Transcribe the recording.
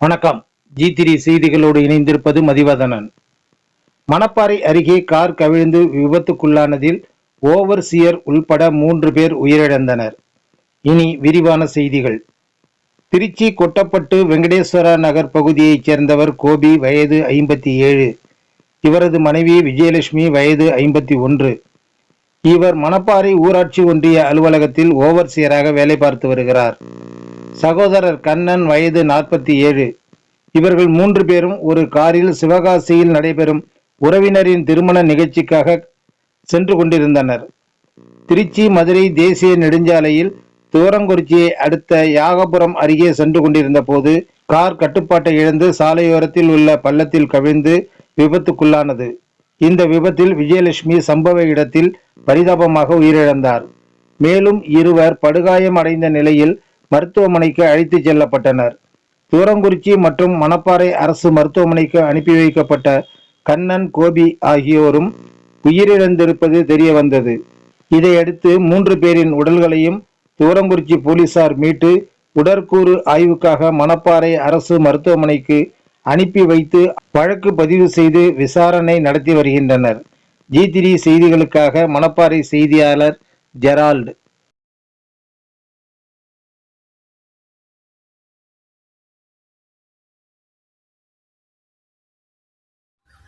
வணக்கம். ஜி திரி செய்திகளோடு இணைந்திருப்பது மதிவதனன். மணப்பாறை அருகே கார் கவிழ்ந்து விபத்துக்குள்ளானதில் ஓவர்சியர் உள்பட மூன்று பேர் உயிரிழந்தனர். இனி விரிவான செய்திகள். திருச்சி கொட்டப்பட்டு வெங்கடேஸ்வர நகர் பகுதியைச் சேர்ந்தவர் கோபி வயது ஐம்பத்தி ஏழு. இவரது மனைவி விஜயலட்சுமி வயது ஐம்பத்தி ஒன்று. இவர் மணப்பாறை ஊராட்சி ஒன்றிய அலுவலகத்தில் ஓவர்சியராக வேலை பார்த்து வருகிறார். சகோதரர் கண்ணன் வயது நாற்பத்தி ஏழு. இவர்கள் மூன்று பேரும் ஒரு காரில் சிவகாசியில் நடைபெறும் உறவினரின் திருமண நிகழ்ச்சிக்காக சென்று கொண்டிருந்தனர். திருச்சி மதுரை தேசிய நெடுஞ்சாலையில் துவரங்குறிச்சியை அடுத்த யாகபுரம் அருகே சென்று கொண்டிருந்த போது கார் கட்டுப்பாட்டை இழந்து சாலையோரத்தில் உள்ள பள்ளத்தில் கவிழ்ந்து விபத்துக்குள்ளானது. இந்த விபத்தில் விஜயலட்சுமி சம்பவ இடத்தில் பரிதாபமாக உயிரிழந்தார். மேலும் இருவர் படுகாயம் அடைந்த நிலையில் மருத்துவமனைக்கு அழைத்துச் செல்லப்பட்டனர். தூரங்குறிச்சி மற்றும் மணப்பாறை அரசு மருத்துவமனைக்கு அனுப்பி வைக்கப்பட்ட கண்ணன் கோபி ஆகியோரும் உயிரிழந்திருப்பது தெரிய வந்தது இதையடுத்து மூன்று பேரின் உடல்களையும் தூரங்குறிச்சி போலீசார் மீட்டு உடற்கூறு ஆய்வுக்காக மணப்பாறை அரசு மருத்துவமனைக்கு அனுப்பி வைத்து வழக்கு பதிவு செய்து விசாரணை நடத்தி வருகின்றனர். ஜி த்ரீ செய்திகளுக்காக மணப்பாறை செய்தியாளர் ஜெரால்டு.